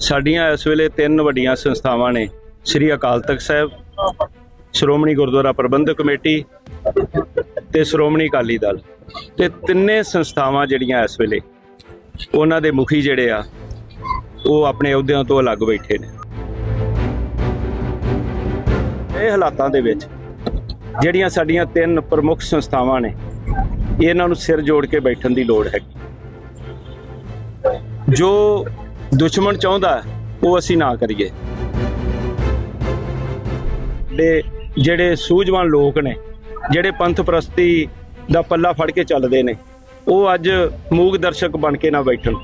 ਸਾਡੀਆਂ ਇਸ ਵੇਲੇ ਤਿੰਨ ਵੱਡੀਆਂ ਸੰਸਥਾਵਾਂ ਨੇ, ਸ੍ਰੀ ਅਕਾਲ ਤਖਤ ਸਾਹਿਬ, ਸ਼੍ਰੋਮਣੀ ਗੁਰਦੁਆਰਾ ਪ੍ਰਬੰਧਕ ਕਮੇਟੀ ਤੇ ਸ਼੍ਰੋਮਣੀ ਅਕਾਲੀ ਦਲ। ਤੇ ਤਿੰਨੇ ਸੰਸਥਾਵਾਂ ਜਿਹੜੀਆਂ ਇਸ ਵੇਲੇ, ਉਹਨਾਂ ਦੇ ਮੁਖੀ ਜਿਹੜੇ ਆ, ਉਹ ਆਪਣੇ ਅਹੁਦਿਆਂ ਤੋਂ ਅਲੱਗ ਬੈਠੇ ਨੇ। ਇਹ ਹਾਲਾਤਾਂ ਦੇ ਵਿੱਚ ਜਿਹੜੀਆਂ ਸਾਡੀਆਂ ਤਿੰਨ ਪ੍ਰਮੁੱਖ ਸੰਸਥਾਵਾਂ ਨੇ, ਇਹਨਾਂ ਨੂੰ ਸਿਰ ਜੋੜ ਕੇ ਬੈਠਣ ਦੀ ਲੋੜ ਹੈਗੀ। ਜੋ ਦੁਸ਼ਮਣ ਚਾਹੁੰਦਾ ਉਹ ਅਸੀਂ ਨਾ ਕਰੀਏ। ਦੇ ਜਿਹੜੇ ਸੂਝਵਾਨ ਲੋਕ ਨੇ, ਜਿਹੜੇ ਪੰਥ ਪ੍ਰਸਤੀ ਦਾ ਪੱਲਾ ਫੜ ਕੇ ਚੱਲਦੇ ਨੇ, ਉਹ ਅੱਜ ਮੂਕ ਦਰਸ਼ਕ ਬਣ ਕੇ ਨਾ ਬੈਠਣ।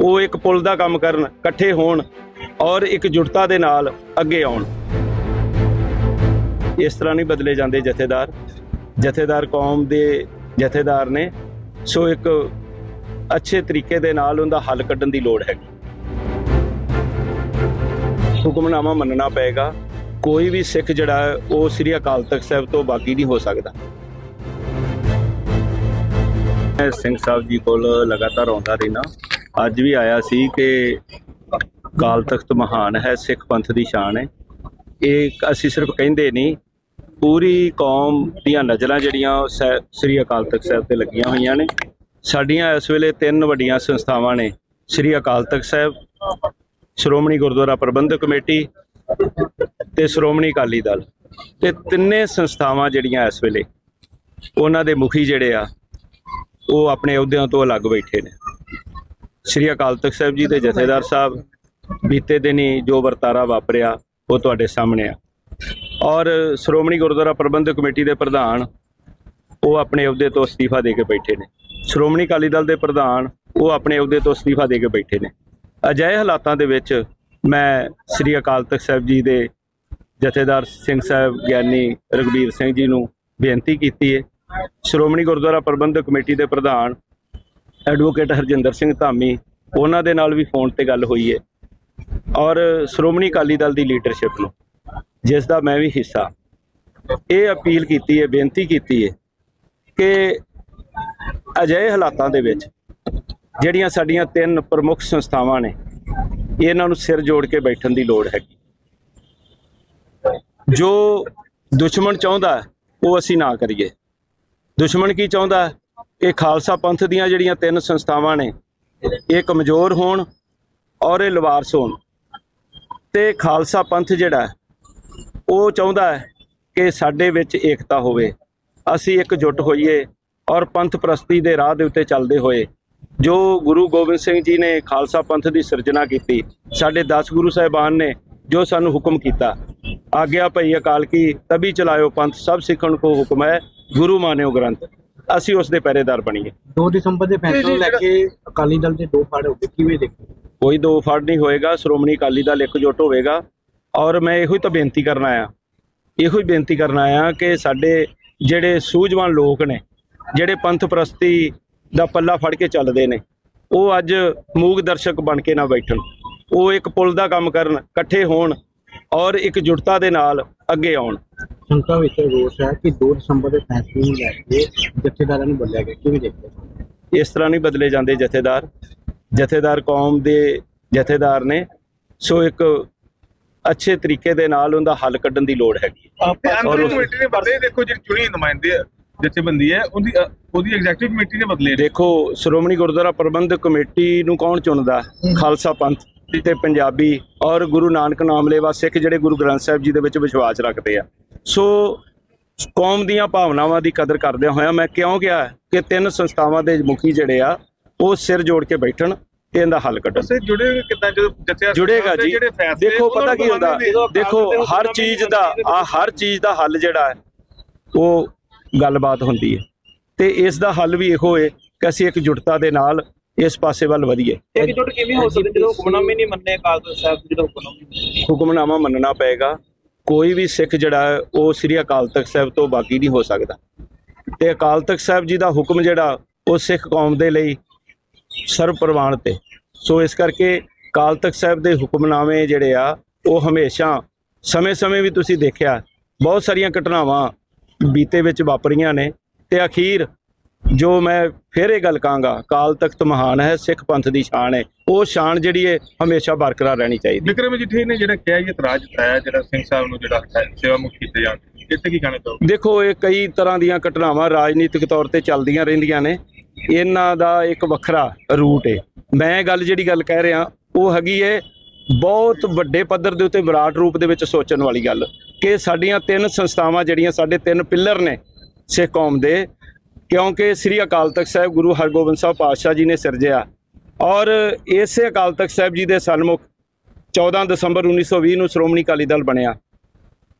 ਉਹ ਇੱਕ ਪੁਲ ਦਾ ਕੰਮ ਕਰਨ, ਇਕੱਠੇ ਹੋਣ ਔਰ ਇੱਕ ਜੁਟਤਾ ਦੇ ਨਾਲ ਅੱਗੇ ਆਉਣ। ਇਸ ਤਰ੍ਹਾਂ ਨਹੀਂ ਬਦਲੇ ਜਾਂਦੇ ਜਥੇਦਾਰ। ਜਥੇਦਾਰ ਕੌਮ ਦੇ ਜਥੇਦਾਰ ਨੇ, ਸੋ ਇੱਕ ਅੱਛੇ ਤਰੀਕੇ ਦੇ ਨਾਲ ਉਹਦਾ ਹੱਲ ਕੱਢਣ ਦੀ ਲੋੜ ਹੈਗੀ। ਹੁਕਮਨਾਮਾ ਮੰਨਣਾ ਪਏਗਾ। ਕੋਈ ਵੀ ਸਿੱਖ ਜਿਹੜਾ ਉਹ ਸ੍ਰੀ ਅਕਾਲ ਤਖਤ ਸਾਹਿਬ ਤੋਂ ਬਾਗੀ ਨਹੀਂ ਹੋ ਸਕਦਾ। ਮੈਂ ਸਿੰਘ ਸਾਹਿਬ ਜੀ ਕੋਲ ਲਗਾਤਾਰ ਆਉਂਦਾ ਰਹਿਣਾ ਅੱਜ ਵੀ ਆਇਆ ਸੀ ਕਿ ਅਕਾਲ ਤਖਤ ਮਹਾਨ ਹੈ, ਸਿੱਖ ਪੰਥ ਦੀ ਸ਼ਾਨ ਹੈ। ਇਹ ਅਸੀਂ ਸਿਰਫ ਕਹਿੰਦੇ ਨਹੀਂ, ਪੂਰੀ ਕੌਮ ਦੀਆਂ ਨਜ਼ਰਾਂ ਜਿਹੜੀਆਂ ਉਹ ਸੈ- ਸ੍ਰੀ ਅਕਾਲ ਤਖਤ ਸਾਹਿਬ ਤੇ ਲੱਗੀਆਂ ਹੋਈਆਂ ਨੇ। ਸਾਡੀਆਂ ਇਸ ਵੇਲੇ ਤਿੰਨ ਵੱਡੀਆਂ ਸੰਸਥਾਵਾਂ ਨੇ, ਸ੍ਰੀ ਅਕਾਲ ਤਖਤ ਸਾਹਿਬ ਸ਼੍ਰੋਮਣੀ ਗੁਰਦੁਆਰਾ ਪ੍ਰਬੰਧਕ ਕਮੇਟੀ ਤੇ ਸ਼੍ਰੋਮਣੀ ਅਕਾਲੀ ਦਲ ਤੇ ਤਿੰਨੇ ਸੰਸਥਾਵਾਂ ਜਿਹੜੀਆਂ ਇਸ ਵੇਲੇ, ਉਹਨਾਂ ਦੇ ਮੁਖੀ ਜਿਹੜੇ ਆ, ਉਹ ਆਪਣੇ ਅਹੁਦਿਆਂ ਤੋਂ ਅਲੱਗ ਬੈਠੇ ਨੇ। ਸ੍ਰੀ ਅਕਾਲ ਤਖਤ ਸਾਹਿਬ ਜੀ ਦੇ ਜਥੇਦਾਰ ਸਾਹਿਬ, ਬੀਤੇ ਦਿਨੀ ਜੋ ਵਰਤਾਰਾ ਵਾਪਰਿਆ, ਉਹ ਤੁਹਾਡੇ ਸਾਹਮਣੇ ਆ। ਔਰ ਸ਼੍ਰੋਮਣੀ ਗੁਰਦੁਆਰਾ ਪ੍ਰਬੰਧਕ ਕਮੇਟੀ ਦੇ ਪ੍ਰਧਾਨ, ਉਹ ਆਪਣੇ ਅਹੁਦੇ ਤੋਂ ਅਸਤੀਫਾ ਦੇ ਕੇ ਬੈਠੇ ਨੇ। ਸ਼੍ਰੋਮਣੀ ਅਕਾਲੀ ਦਲ ਦੇ ਪ੍ਰਧਾਨ, ਉਹ ਆਪਣੇ ਅਹੁਦੇ ਤੋਂ ਅਸਤੀਫਾ ਦੇ ਕੇ ਬੈਠੇ ਨੇ। ਅਜਿਹੇ ਹਾਲਾਤਾਂ ਦੇ ਵਿੱਚ ਮੈਂ ਸ੍ਰੀ ਅਕਾਲ ਤਖਤ ਸਾਹਿਬ ਜੀ ਦੇ ਜਥੇਦਾਰ ਸਿੰਘ ਸਾਹਿਬ ਗਿਆਨੀ ਰਗਵੀਰ ਸਿੰਘ ਜੀ ਨੂੰ ਬੇਨਤੀ ਕੀਤੀ ਹੈ ਸ਼੍ਰੋਮਣੀ ਗੁਰਦੁਆਰਾ ਪ੍ਰਬੰਧਕ ਕਮੇਟੀ ਦੇ ਪ੍ਰਧਾਨ ਐਡਵੋਕੇਟ ਹਰਜਿੰਦਰ ਸਿੰਘ ਧਾਮੀ, ਉਹਨਾਂ ਦੇ ਨਾਲ ਵੀ ਫੋਨ ਤੇ ਗੱਲ ਹੋਈ ਹੈ ਔਰ ਸ਼੍ਰੋਮਣੀ ਅਕਾਲੀ ਦਲ ਦੀ ਲੀਡਰਸ਼ਿਪ ਨੂੰ, ਜਿਸ ਦਾ ਮੈਂ ਵੀ ਹਿੱਸਾ। ਇਹ ਅਪੀਲ ਕੀਤੀ ਹੈ ਬੇਨਤੀ ਕੀਤੀ ਹੈ ਕਿ ਅਜਿਹੇ ਹਾਲਾਤਾਂ ਦੇ ਵਿੱਚ ਜਿਹੜੀਆਂ ਸਾਡੀਆਂ ਤਿੰਨ ਪ੍ਰਮੁੱਖ ਸੰਸਥਾਵਾਂ ਨੇ, ਇਹਨਾਂ ਨੂੰ ਸਿਰ ਜੋੜ ਕੇ ਬੈਠਣ ਦੀ ਲੋੜ ਹੈਗੀ। ਜੋ ਦੁਸ਼ਮਣ ਚਾਹੁੰਦਾ, ਉਹ ਅਸੀਂ ਨਾ ਕਰੀਏ। ਦੁਸ਼ਮਣ ਕੀ ਚਾਹੁੰਦਾ? ਹੈ? ਕਿ ਖਾਲਸਾ ਪੰਥ ਦੀਆਂ ਜਿਹੜੀਆਂ ਤਿੰਨ ਸੰਸਥਾਵਾਂ ਨੇ, ਇਹ ਕਮਜ਼ੋਰ ਹੋਣ ਔਰ ਇਹ ਲਵਾਰਸ ਹੋਣ। ਤੇ ਖਾਲਸਾ ਪੰਥ ਜਿਹੜਾ, ਉਹ ਚਾਹੁੰਦਾ ਹੈ ਕਿ ਸਾਡੇ ਵਿੱਚ ਏਕਤਾ ਹੋਵੇ। ਅਸੀਂ ਇੱਕ ਇਕਜੁੱਟ ਹੋਈਏ ਔਰ ਪੰਥ ਪ੍ਰਸਤੀ ਦੇ ਰਾਹ ਦੇ ਉੱਤੇ ਚੱਲਦੇ ਹੋਏ ਜੋ ਗੁਰੂ ਗੋਬਿੰਦ ਸਿੰਘ ਜੀ ਨੇ ਖਾਲਸਾ ਪੰਥ ਦੀ ਸਿਰਜਣਾ ਕੀਤੀ ਸਾਡੇ 10 ਗੁਰੂ ਸਾਹਿਬਾਨ ਨੇ ਜੋ ਸਾਨੂੰ ਹੁਕਮ ਕੀਤਾ। ਆਗਿਆ ਭਈ ਅਕਾਲ ਕੀ ਤਬੀ ਚਲਾਇਓ ਪੰਥ ਸਭ ਸਿੱਖਣ ਕੋ ਹੁਕਮ ਹੈ ਗੁਰੂ ਮਾਨਿਓ ਗ੍ਰੰਥ। ਅਸੀਂ ਉਸ ਦੇ ਪਹਿਰੇਦਾਰ ਬਣੀਏ। 2 ਦਸੰਬਰ ਦੇ ਫੈਸਲੇ ਲੈ ਕੇ ਅਕਾਲੀ ਦਲ ਦੇ ਦੋ ਫਾੜੇ ਹੋ ਗਏ ਕਿਵੇਂ ਦੇਖੋ ਕੋਈ ਦੋ ਫੜ ਨਹੀਂ ਹੋਏਗਾ ਸ਼੍ਰੋਮਣੀ ਅਕਾਲੀ ਦਲ ਇਕਜੁੱਟ ਹੋਵੇਗਾ। ਔਰ ਮੈਂ ਇਹੋ ਹੀ ਤਾਂ ਬੇਨਤੀ ਕਰਨ ਆਇਆ ਇਹੋ ਹੀ ਬੇਨਤੀ ਕਰਨ ਆਇਆ ਕਿ ਸਾਡੇ ਜਿਹੜੇ ਸੂਝਵਾਨ ਲੋਕ ਨੇ ਜਿਹੜੇ ਪੰਥ ਪ੍ਰਸਤੀ ਦਾ ਪੱਲਾ ਫੜ ਕੇ ਚੱਲਦੇ ਨੇ। ਉਹ ਅੱਜ ਮੂਕ ਦਰਸ਼ਕ ਬਣ ਕੇ ਨਾ ਬੈਠਣ। ਉਹ ਇੱਕ ਪੁਲ ਦਾ ਕੰਮ ਕਰਨ ਇਕੱਠੇ ਹੋਣ ਔਰ ਇੱਕ ਜੁਟਤਾ ਦੇ ਨਾਲ ਅੱਗੇ ਆਉਣ। ਸੰਤਾ ਵਿੱਚ ਰੋਸ ਹੈ ਕਿ 2 ਦਸੰਬਰ ਦੇ ਫੈਸਲੇ ਨੂੰ ਲੈ ਕੇ ਜਥੇਦਾਰਾਂ ਨੂੰ ਬੋਲਿਆ ਗਿਆ। ਕਿਵੇਂ ਦੇਖਦੇ ਹੋ? ਇਸ ਤਰ੍ਹਾਂ ਨਹੀਂ ਬਦਲੇ ਜਾਂਦੇ ਜਥੇਦਾਰ। ਜਥੇਦਾਰ ਕੌਮ ਦੇ ਜਥੇਦਾਰ ਨੇ। ਸੋ ਇੱਕ ਅੱਛੇ ਤਰੀਕੇ ਦੇ ਨਾਲ ਉਹਦਾ ਹੱਲ ਕੱਢਣ ਦੀ ਲੋੜ ਹੈਗੀ ਤੇ ਔਰ ਕਮੇਟੀ ਨੇ ਬਦਲੇ ਦੇਖੋ ਜਿਹੜੀ ਚੁਣੀ ਨੁਮਾਇੰਦੇ ਆ, ਜਥੇਬੰਦੀ ਹੈ ਉਹਦੀ ਉਹਦੀ ਐਗਜ਼ੈਕਟਿਵ ਕਮੇਟੀ ਨੇ ਬਦਲੇ ਨੇ। ਦੇਖੋ ਸ਼੍ਰੋਮਣੀ ਗੁਰਦੁਆਰਾ ਪ੍ਰਬੰਧਕ ਕਮੇਟੀ ਨੂੰ ਕੌਣ ਚੁਣਦਾ? ਖਾਲਸਾ ਪੰਥ ਤੇ ਪੰਜਾਬੀ ਔਰ ਗੁਰੂ ਨਾਨਕ ਨਾਮ ਲੈਵਾ ਸਿੱਖ ਜਿਹੜੇ ਗੁਰੂ ਗ੍ਰੰਥ ਸਾਹਿਬ ਜੀ ਦੇ ਵਿੱਚ ਵਿਸ਼ਵਾਸ ਰੱਖਦੇ ਆ। ਸੋ ਕੌਮ ਦੀਆਂ ਭਾਵਨਾਵਾਂ ਦੀ ਕਦਰ ਕਰਦਿਆਂ ਹੋਇਆਂ ਮੈਂ ਕਿਉਂ ਕਿਹਾ ਕਿ ਤਿੰਨ ਸੰਸਥਾਵਾਂ ਦੇ ਮੁਖੀ ਜਿਹੜੇ ਆ ਉਹ ਸਿਰ ਜੋੜ ਕੇ ਬੈਠਣ ਤੇ ਇਹਦਾ ਹੱਲ ਕੱਢਣ। ਸੇ ਜੁੜੇ ਕਿਦਾਂ ਜਦੋਂ ਜਥਿਆ ਜੁੜੇਗਾ ਜੀ। ਦੇਖੋ ਪਤਾ ਕੀ ਹੁੰਦਾ। ਦੇਖੋ ਹਰ ਚੀਜ਼ ਦਾ ਆ ਹਰ ਚੀਜ਼ ਦਾ ਹੱਲ ਜਿਹੜਾ ਹੈ ਉਹ ਗੱਲਬਾਤ ਹੁੰਦੀ ਹੈ। ਤੇ ਇਸ ਦਾ ਹੱਲ ਵੀ ਇਹੋ ਹੈ ਕਿ ਅਸੀਂ ਇੱਕ ਜੁਟਤਾ ਦੇ ਨਾਲ ਇਸ ਪਾਸੇ ਵੱਲ ਵਧੀਏ। ਇਕਜੁੱਟ ਕਿਵੇਂ ਹੋ ਸਕਦਾ? ਜਦੋਂ ਹੁਕਮਨਾਮੇ ਨਹੀਂ ਮੰਨੇ ਅਕਾਲ ਤਖਤ ਸਾਹਿਬ ਜਦੋਂ ਹੁਕਮਨਾਮੇ ਹੁਕਮਨਾਮਾ ਮੰਨਣਾ ਪਏਗਾ। ਕੋਈ ਵੀ ਸਿੱਖ ਜਿਹੜਾ ਉਹ ਸ੍ਰੀ ਅਕਾਲ ਤਖਤ ਸਾਹਿਬ ਤੋਂ ਬਾਗੀ ਨਹੀਂ ਹੋ ਸਕਦਾ। ਤੇ ਅਕਾਲ ਤਖਤ ਸਾਹਿਬ ਜੀ ਦਾ ਹੁਕਮ ਜਿਹੜਾ ਉਹ ਸਿੱਖ ਕੌਮ ਦੇ ਲਈ ਸਰਵ ਪ੍ਰਵਾਨ ਤੇ। ਸੋ ਇਸ ਕਰਕੇ ਅਕਾਲ ਤਖਤ ਸਾਹਿਬ ਦੇ ਹੁਕਮਨਾਮੇ ਜਿਹੜੇ ਆ ਉਹ ਹਮੇਸ਼ਾ ਸਮੇਂ-ਸਮੇਂ ਵੀ ਤੁਸੀਂ ਦੇਖਿਆ ਬਹੁਤ ਸਾਰੀਆਂ ਘਟਨਾਵਾਂ ਬੀਤੇ ਵਿੱਚ ਵਾਪਰੀਆਂ ਨੇ ਤੇ ਅਖੀਰ ਜੋ ਮੈਂ ਫਿਰ ਇਹ ਗੱਲ ਕਹਾਂਗਾ ਕਾਲ ਤਖਤ ਮਹਾਨ ਹੈ ਸਿੱਖ ਪੰਥ ਦੀ ਸ਼ਾਨ ਹੈ ਉਹ ਸ਼ਾਨ ਜਿਹੜੀ ਹੈ ਹਮੇਸ਼ਾ ਬਰਕਰਾਰ ਰਹਿਣੀ ਚਾਹੀਦੀ। ਵਿਕਰਮ ਜੀਠੇ ਨੇ ਜਿਹੜਾ ਕਿਹਾ ਇਹ ਇਤਰਾਜ਼ ਜਤਾਇਆ ਜਿਹੜਾ ਸਿੰਘ ਸਾਹਿਬ ਨੂੰ ਜਿਹੜਾ ਸੇਵਾ ਮੁਕਤ ਕੀਤੇ ਜਾਣ ਇੱਥੇ ਕੀ ਕਹਿਣਾ ਚਾਹੋਗੇ? ਦੇਖੋ ਇਹ ਕਈ ਤਰ੍ਹਾਂ ਦੀਆਂ ਘਟਨਾਵਾਂ ਰਾਜਨੀਤਿਕ ਤੌਰ ਤੇ ਚੱਲਦੀਆਂ ਰਹਿੰਦੀਆਂ ਨੇ। ਇਹਨਾਂ ਦਾ ਇੱਕ ਵੱਖਰਾ ਰੂਟ ਹੈ ਮੈਂ ਗੱਲ ਜਿਹੜੀ ਗੱਲ ਕਹਿ ਰਿਹਾ ਉਹ ਹੈਗੀ ਹੈ ਬਹੁਤ ਵੱਡੇ ਪੱਧਰ ਦੇ ਉੱਤੇ ਵਿਰਾਟ ਰੂਪ ਦੇ ਵਿੱਚ ਸੋਚਣ ਵਾਲੀ ਗੱਲ ਕਿ ਸਾਡੀਆਂ ਤਿੰਨ ਸੰਸਥਾਵਾਂ ਜਿਹੜੀਆਂ ਸਾਡੇ ਤਿੰਨ ਪਿੱਲਰ ਨੇ ਸਿੱਖ ਕੌਮ ਦੇ, ਕਿਉਂਕਿ ਸ੍ਰੀ ਅਕਾਲ ਤਖਤ ਸਾਹਿਬ ਗੁਰੂ ਹਰਗੋਬਿੰਦ ਸਾਹਿਬ ਪਾਤਸ਼ਾਹ ਜੀ ਨੇ ਸਿਰਜਿਆ ਔਰ ਇਸੇ ਅਕਾਲ ਤਖਤ ਸਾਹਿਬ ਜੀ ਦੇ ਸਨਮੁਖ 14 ਦਸੰਬਰ 1920 ਨੂੰ ਸ਼੍ਰੋਮਣੀ ਅਕਾਲੀ ਦਲ ਬਣਿਆ।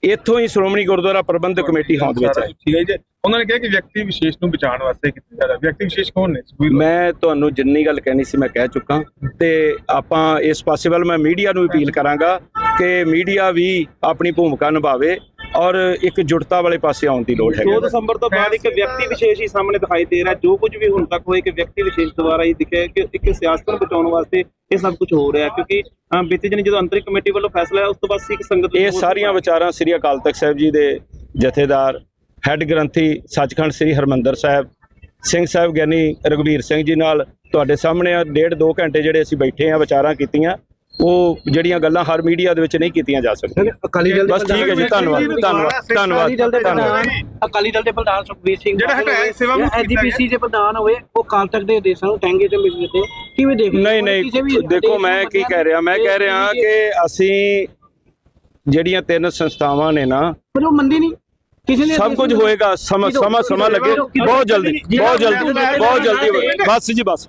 ਇੱਥੋਂ ਹੀ ਸ਼੍ਰੋਮਣੀ ਗੁਰਦੁਆਰਾ ਪ੍ਰਬੰਧਕ ਕਮੇਟੀ ਹੋਂਦ ਵਿੱਚ ਆਈ। ਠੀਕ ਹੈ ਜੀ। ਉਹਨਾਂ ਨੇ ਕਿਹਾ ਕਿ ਵਿਅਕਤੀ ਵਿਸ਼ੇਸ਼ ਨੂੰ ਬਚਾਉਣ ਵਾਸਤੇ ਕੀਤਾ ਜਾ ਰਿਹਾ। ਵਿਅਕਤੀ ਵਿਸ਼ੇਸ਼ ਕੌਣ ਨੇ? ਮੈਂ ਤੁਹਾਨੂੰ ਜਿੰਨੀ ਗੱਲ ਕਹਿਣੀ ਸੀ ਮੈਂ ਕਹਿ ਚੁੱਕਾ। ਤੇ ਆਪਾਂ ਇਸ ਪਾਸੇ ਵੱਲ ਮੈਂ ਮੀਡੀਆ ਨੂੰ ਅਪੀਲ ਕਰਾਂਗਾ ਕਿ ਮੀਡੀਆ ਵੀ ਆਪਣੀ ਭੂਮਿਕਾ ਨਿਭਾਵੇ ਔਰ ਇੱਕ ਜੁੜਤਾ ਵਾਲੇ ਪਾਸੇ ਆਉਣ ਦੀ ਲੋੜ ਹੈ। 2 ਦਸੰਬਰ ਤੋਂ ਬਾਅਦ ਇੱਕ ਵਿਅਕਤੀ ਵਿਸ਼ੇਸ਼ ਹੀ ਸਾਹਮਣੇ ਦਿਖਾਈ ਦੇ ਰਿਹਾ। ਜੋ ਕੁਝ ਵੀ ਹੁਣ ਤੱਕ ਹੋਏ ਕਿ ਵਿਅਕਤੀ ਵਿਸ਼ੇਸ਼ ਦੁਆਰਾ ਹੀ ਦਿਖਿਆ ਕਿ ਇੱਕ ਸਿਆਸਤ ਨੂੰ ਬਚਾਉਣ ਵਾਸਤੇ ਇਹ ਸਭ ਕੁਝ ਹੋ ਰਿਹਾ ਕਿਉਂਕਿ ਬੀਤੇ ਦਿਨ ਜਦੋਂ ਅੰਤਰਿਕ ਕਮੇਟੀ ਵੱਲੋਂ ਫੈਸਲਾ ਆਇਆ ਉਸ ਤੋਂ ਬਾਅਦ ਸਿੱਖ ਸੰਗਤ ਇਹ ਸਾਰੀਆਂ ਵਿਚਾਰਾਂ ਸ੍ਰੀ ਅਕਾਲ ਤਖਤ ਸਾਹਿਬ ਜੀ ਦੇ ਜਥੇਦਾਰ ਹੈੱਡ ਗ੍ਰੰਥੀ ਸੱਚਖੰਡ ਸ੍ਰੀ ਹਰਮੰਦਰ ਸਾਹਿਬ। ਸਿੰਘ ਸਾਹਿਬ ਗਿਆਨੀ ਰਘਬੀਰ ਸਿੰਘ ਜੀ ਨਾਲ ਤੁਹਾਡੇ ਸਾਹਮਣੇ ਆ ਡੇਢ ਦੋ ਘੰਟੇ ਜਿਹੜੇ ਅਸੀਂ ਬੈਠੇ ਆ ਵਿਚਾਰਾਂ ਕੀਤੀਆਂ ਉਹ ਜਿਹੜੀਆਂ ਗੱਲਾਂ ਹਰ ਮੀਡੀਆ ਦੇ ਵਿੱਚ ਨਹੀਂ ਕੀਤੀਆਂ ਜਾ ਸਕਦੀਆਂ। ਅਕਾਲੀ ਦਲ ਦੇ ਬਸ ਠੀਕ ਹੈ ਜੀ ਧੰਨਵਾਦ ਧੰਨਵਾਦ ਧੰਨਵਾਦ ਅਕਾਲੀ ਦਲ ਦੇ ਪ੍ਰਧਾਨ ਅਕਾਲੀ ਦਲ ਦੇ ਪ੍ਰਧਾਨ ਸੁਖਬੀਰ ਸਿੰਘ ਜਿਹੜਾ ਹੋਏ, ਸੇਵਾ ਮੁਕਤ ਐਜੀਪੀਸੀ ਦੇ ਪ੍ਰਧਾਨ ਹੋਏ ਉਹ ਕਾਲ ਤੱਕ ਦੇ ਦੇਸਾਂ ਨੂੰ ਟੈਂਗੇ ਤੇ ਮਿਲ ਦਿੱਤੇ ਕਿਵੇਂ ਦੇਖ ਨਹੀਂ ਨਹੀਂ ਦੇਖੋ ਮੈਂ ਕੀ ਕਹਿ ਰਿਹਾ ਮੈਂ ਕਹਿ ਰਿਹਾ ਕਿ ਅਸੀਂ ਜਿਹੜੀਆਂ ਤਿੰਨ ਸੰਸਥਾਵਾਂ ਨੇ ਨਾ ਪਰ ਉਹ ਮੰਦੀ ਨਹੀਂ। ਸਭ ਕੁਝ ਹੋਏਗਾ ਸਮਾਂ ਸਮਾਂ ਸਮਾਂ ਲੱਗੇ ਬਹੁਤ ਜਲਦੀ ਬਹੁਤ ਜਲਦੀ ਬਹੁਤ ਜਲਦੀ। ਬਸ ਜੀ ਬਸ